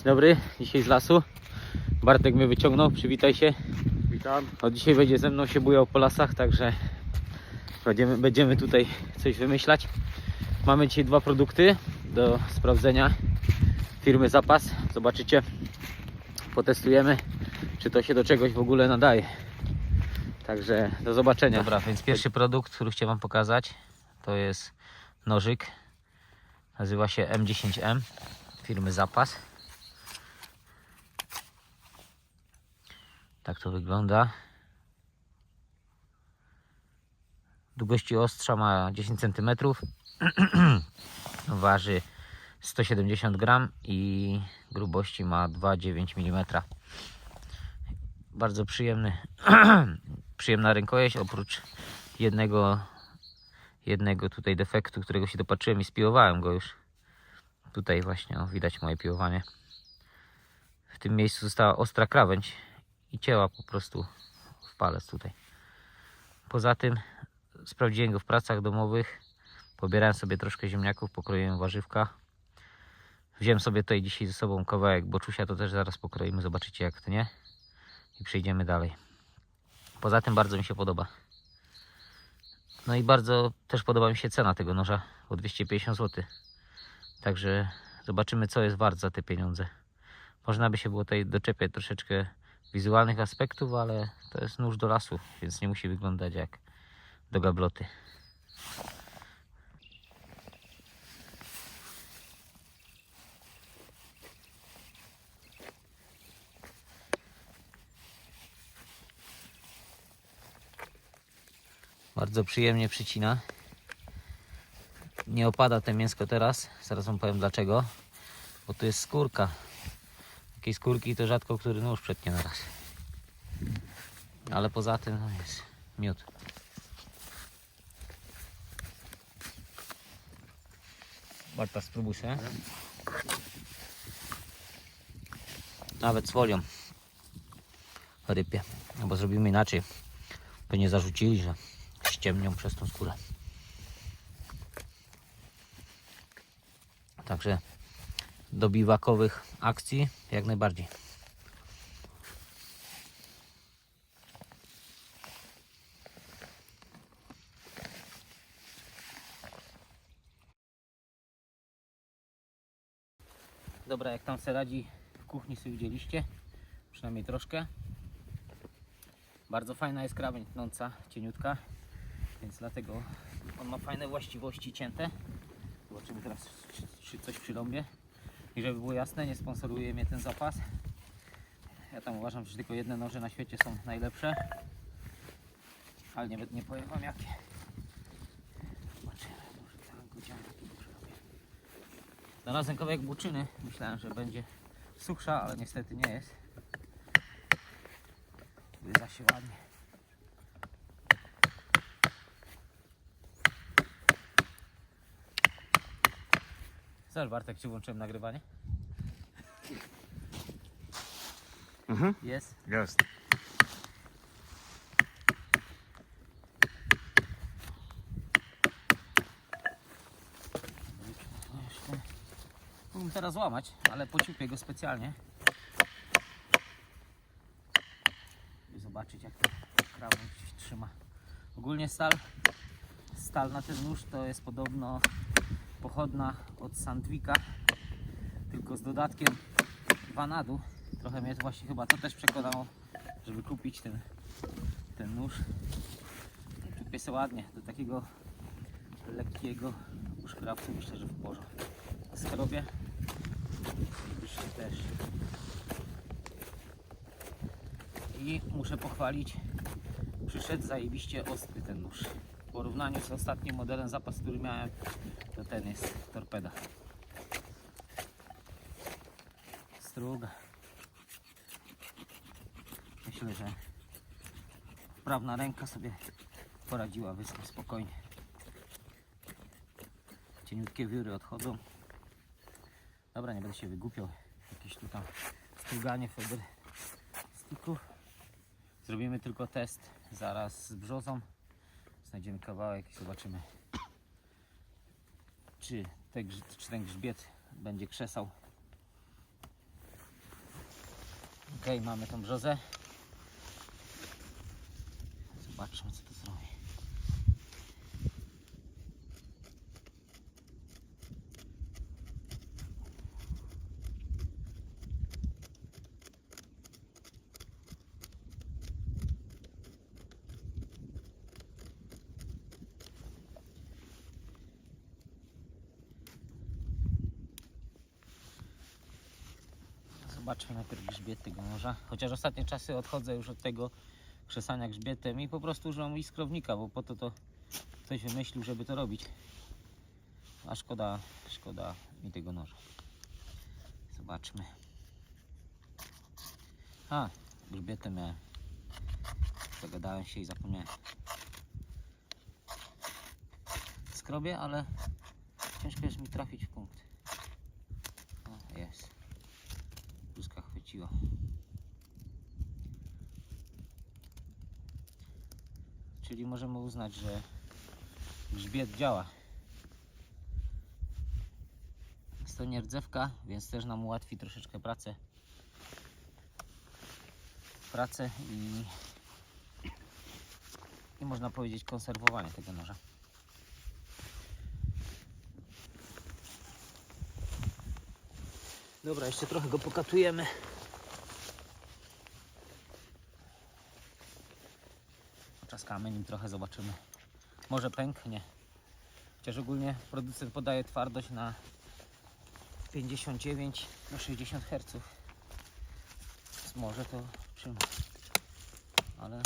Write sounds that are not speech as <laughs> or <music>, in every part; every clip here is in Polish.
Dzień dobry, dzisiaj z lasu. Bartek mnie wyciągnął, przywitaj się. Witam. Od dzisiaj będzie ze mną się bujał po lasach, także będziemy, będziemy tutaj coś wymyślać. Mamy dzisiaj dwa produkty do sprawdzenia firmy Zapas. Zobaczycie, potestujemy, czy to się do czegoś w ogóle nadaje. Także do zobaczenia. Dobra, więc pierwszy produkt, który chciałem Wam pokazać, to jest nożyk. Nazywa się M10M firmy Zapas. Tak to wygląda. Długości ostrza ma 10 cm. <clears throat> Waży 170 gram i grubości ma 2,9 mm. Bardzo przyjemny, <clears throat> przyjemna rękojeść, oprócz jednego, jednego tutaj defektu, którego się dopatrzyłem i spiłowałem go już. Tutaj właśnie o, widać moje piłowanie. W tym miejscu została ostra krawędź i cięła po prostu w palec tutaj. Poza tym sprawdziłem go w pracach domowych. Pobierałem sobie troszkę ziemniaków, pokroiłem warzywka. Wziąłem sobie tutaj dzisiaj ze sobą kawałek boczusia, to też zaraz pokroimy, zobaczycie jak to nie. I przejdziemy dalej. Poza tym bardzo mi się podoba. No i bardzo też podoba mi się cena tego noża, o 250 zł. Także zobaczymy co jest wart za te pieniądze. Można by się było tutaj doczepiać troszeczkę wizualnych aspektów, ale to jest nóż do lasu, więc nie musi wyglądać jak do gabloty. Bardzo przyjemnie przycina. Nie opada to mięsko teraz. Zaraz wam powiem dlaczego. Bo tu jest skórka. Takiej skórki to rzadko który nóż przetnie na raz. Ale poza tym no jest miód. Barta spróbuj się. Nawet z folią rypie. No bo zrobimy inaczej. By nie zarzucili, że ściemnią przez tą skórę. Także do biwakowych akcji jak najbardziej. Dobra, jak tam se radzi w kuchni sobie widzieliście, przynajmniej troszkę. Bardzo fajna jest krawędź tnąca, cieniutka, więc dlatego on ma fajne właściwości cięte. Zobaczymy teraz, czy, coś przyrąbię. I żeby było jasne, nie sponsoruje mnie ten zapas. Ja tam uważam, że tylko jedne noże na świecie są najlepsze. Ale nie, nie powiem wam jakie. Zobaczymy, może go działam, taki nóż robię. Znalazłem kawałek buczyny. Myślałem, że będzie suchsza, ale niestety nie jest. Gryza się ładnie. Zobacz Bartek, czy włączyłem nagrywanie? Mhm. Jest. Jest. Mógłbym teraz złamać, ale pociupię go specjalnie. By zobaczyć jak to krawędź trzyma. Ogólnie stal, stal na ten nóż to jest podobno pochodna od Sandwika, tylko z dodatkiem wanadu. Trochę mnie to właśnie chyba to też przekonało, żeby kupić ten, ten nóż. Tupię sobie ładnie do takiego lekkiego uszkrawcu myślę, że w porządku. Skrobię. Też. I muszę pochwalić, przyszedł zajebiście ostry ten nóż. W porównaniu z ostatnim modelem zapas, który miałem, to ten jest torpeda. Struga. Myślę, że prawna ręka sobie poradziła wysoko spokojnie. Cieniutkie wióry odchodzą. Dobra, nie będę się wygłupiał. Jakieś tu tam struganie feder stików. Zrobimy tylko test zaraz z brzozą. Znajdziemy kawałek i zobaczymy, czy ten, czy ten grzbiet będzie krzesał. Ok, mamy tą brzozę. Zobaczmy, co to zrobi. Zobaczmy najpierw grzbiet tego noża. Chociaż ostatnie czasy odchodzę już od tego krzesania grzbietem i po prostu używam iskrownika, bo po to to ktoś wymyślił, żeby to robić. A szkoda, szkoda mi tego noża. Zobaczmy. A, grzbietem miałem. Zagadałem się i zapomniałem. Skrobię, ale ciężko jest mi trafić w punkt. O, jest. Chwyciła. Czyli możemy uznać, że grzbiet działa. Jest to nie rdzewka, więc też nam ułatwi troszeczkę pracę. Pracę i, i można powiedzieć konserwowanie tego noża. Dobra, jeszcze trochę go pokatujemy. Czaskamy nim trochę, zobaczymy. Może pęknie. Chociaż ogólnie producent podaje twardość na 59 na 60 Hz. Więc może to przyjmę. Ale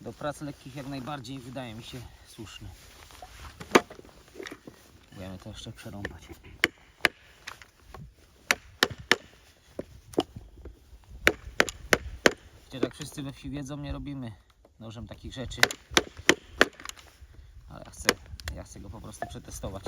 do prac lekkich jak najbardziej wydaje mi się słuszny. Próbujemy to jeszcze przerąbać. Jak wszyscy we wsi wiedzą, nie robimy nożem takich rzeczy. Ale ja chcę, ja chcę go po prostu przetestować.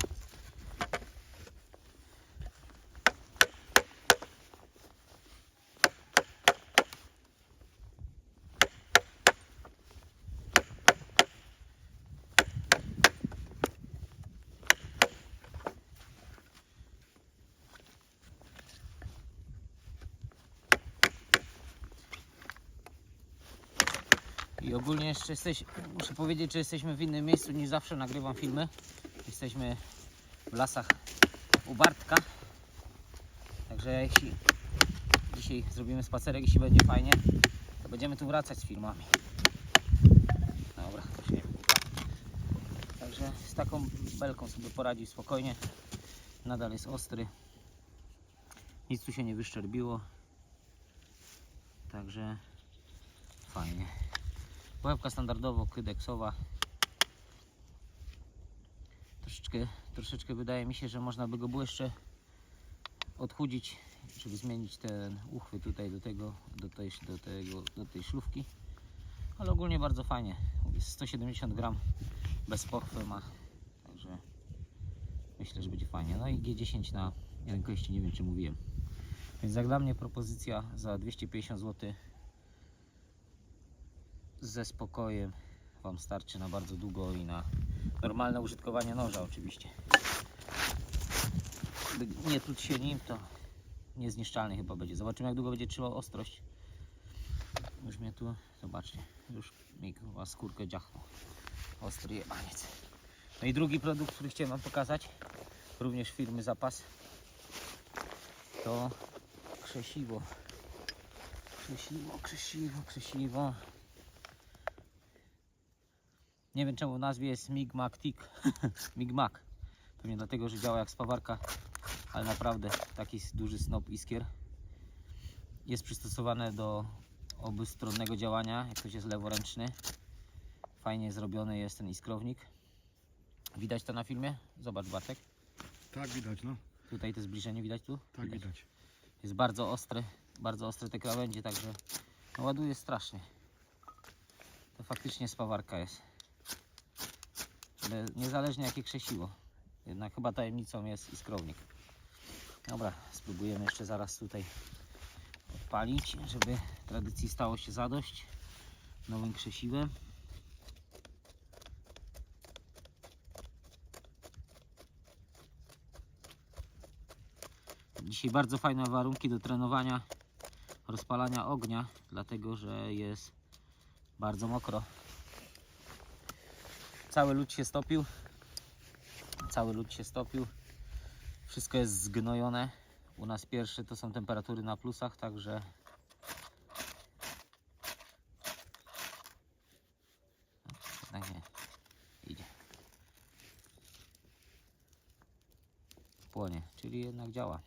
I ogólnie jeszcze jesteś, muszę powiedzieć, że jesteśmy w innym miejscu niż zawsze nagrywam filmy. Jesteśmy w lasach u Bartka. Także jeśli dzisiaj zrobimy spacerek, jeśli będzie fajnie, to będziemy tu wracać z filmami. Dobra, to się nie. Także z taką belką sobie poradził spokojnie. Nadal jest ostry. Nic tu się nie wyszczerbiło. Także fajnie. Łebka standardowo kydeksowa. Troszeczkę, troszeczkę wydaje mi się, że można by go było jeszcze odchudzić, żeby zmienić ten uchwyt tutaj do tego, do tej, do tego, do tej szlufki. Ale ogólnie bardzo fajnie. Mówię, 170 gram bez pochwy ma. Także myślę, że będzie fajnie. No i G10 na rękojeści, nie wiem czy mówiłem. Więc jak dla mnie propozycja za 250 zł ze spokojem Wam starczy na bardzo długo i na normalne użytkowanie noża oczywiście. Nie truć się nim, to niezniszczalny chyba będzie. Zobaczymy jak długo będzie trzymał ostrość. Już mnie tu, zobaczcie, już mi chyba skórkę dziachnął. Ostry jebaniec. No i drugi produkt, który chciałem Wam pokazać, również firmy Zapas, to krzesiwo. Krzesiwo, krzesiwo, krzesiwo. Nie wiem czemu w nazwie jest Migmac Tick. <laughs> Migmac. Pewnie dlatego, że działa jak spawarka, ale naprawdę taki duży snop iskier. Jest przystosowane do obustronnego działania, jak ktoś jest leworęczny. Fajnie zrobiony jest ten iskrownik. Widać to na filmie? Zobacz Bartek. Tak widać, no. Tutaj to zbliżenie widać tu? Tak widać. Jest bardzo ostry, bardzo ostre te krawędzie, także no, ładuje strasznie. To faktycznie spawarka jest. Ale niezależnie jakie krzesiwo. Jednak chyba tajemnicą jest iskrownik. Dobra, spróbujemy jeszcze zaraz tutaj odpalić, żeby tradycji stało się zadość nowym krzesiwem. Dzisiaj bardzo fajne warunki do trenowania. rozpalania ognia, dlatego że jest bardzo mokro. Cały lód się stopił. Cały lód się stopił. Wszystko jest zgnojone. U nas pierwsze to są temperatury na plusach, także jednak nie. Idzie. Płonie, czyli jednak działa.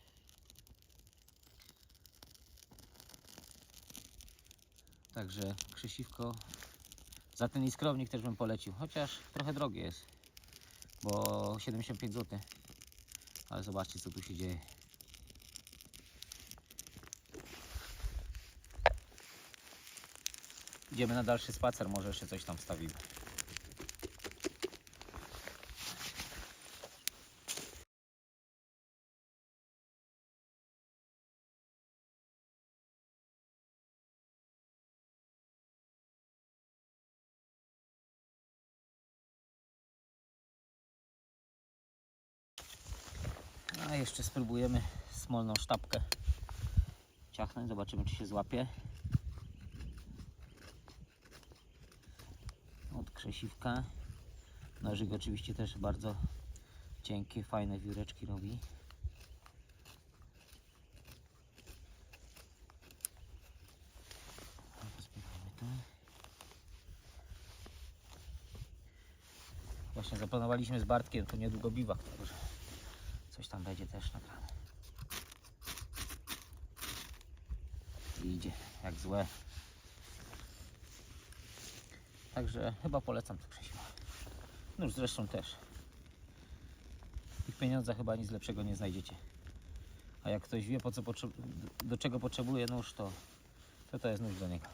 Także krzesiwko za ten iskrownik też bym polecił, chociaż trochę drogie jest, bo 75 zł. Ale zobaczcie co tu się dzieje. Idziemy na dalszy spacer, może jeszcze coś tam wstawimy. A jeszcze spróbujemy smolną sztabkę ciachnąć, zobaczymy czy się złapie. Od krzesiwka. Nożyk oczywiście też bardzo cienkie, fajne wióreczki robi. To. Właśnie zaplanowaliśmy z Bartkiem tu niedługo biwak, także coś tam będzie też nagrane. Idzie jak złe. Także chyba polecam to krzesiwo. No zresztą też. I w pieniądzach chyba nic lepszego nie znajdziecie. A jak ktoś wie po co do czego potrzebuje nóż, to, to to jest nóż do niego.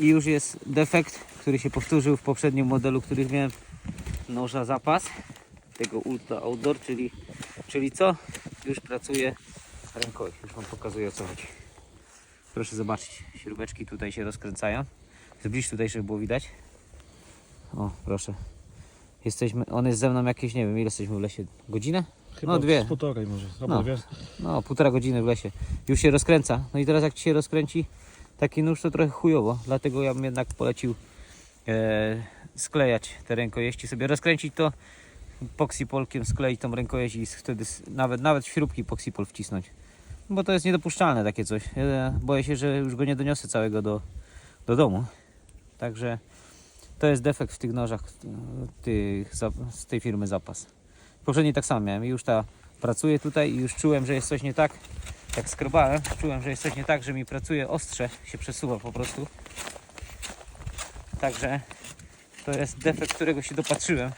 I już jest defekt, który się powtórzył w poprzednim modelu, który miałem noża zapas tego Ultra Outdoor, czyli, czyli co? Już pracuje rękojeść. Już Wam pokazuję o co chodzi. Proszę zobaczyć, śrubeczki tutaj się rozkręcają. Zbliż tutaj, żeby było widać. O, proszę. Jesteśmy, on jest ze mną jakieś, nie wiem, ile jesteśmy w lesie? Godzinę? Chyba No, dwie. półtorej może. Albo No. dwie. No, półtora godziny w lesie. Już się rozkręca. No i teraz jak Ci się rozkręci taki nóż, to trochę chujowo. Dlatego ja bym jednak polecił e, sklejać te rękojeści sobie. Rozkręcić to poksipolkiem, skleić tą rękojeść i wtedy nawet, nawet śrubki poksipol wcisnąć. Bo to jest niedopuszczalne takie coś. Ja boję się, że już go nie doniosę całego do, do domu. Także to jest defekt w tych nożach e, tych, z tej firmy Zapas. Poprzedniej tak samo miałem i już ta pracuje tutaj i już czułem, że jest coś nie tak. Jak skrobałem, czułem, że jest coś nie tak, że mi pracuje ostrze, się przesuwa po prostu. Także to jest defekt, którego się dopatrzyłem.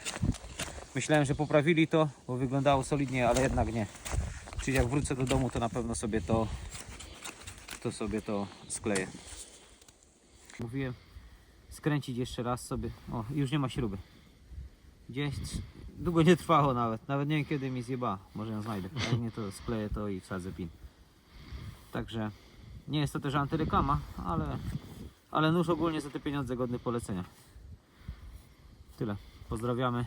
Myślałem, że poprawili to, bo wyglądało solidnie, ale jednak nie. Czyli jak wrócę do domu, to na pewno sobie to, to sobie to skleję. Mówiłem skręcić jeszcze raz sobie. O, już nie ma śruby. Gdzieś długo nie trwało nawet. Nawet nie wiem kiedy mi zjeba. Może ją znajdę. Jak nie to skleję to i wsadzę pin. Także nie jest to też antyreklama, ale, ale nóż ogólnie za te pieniądze godny polecenia. Tyle. Pozdrawiamy.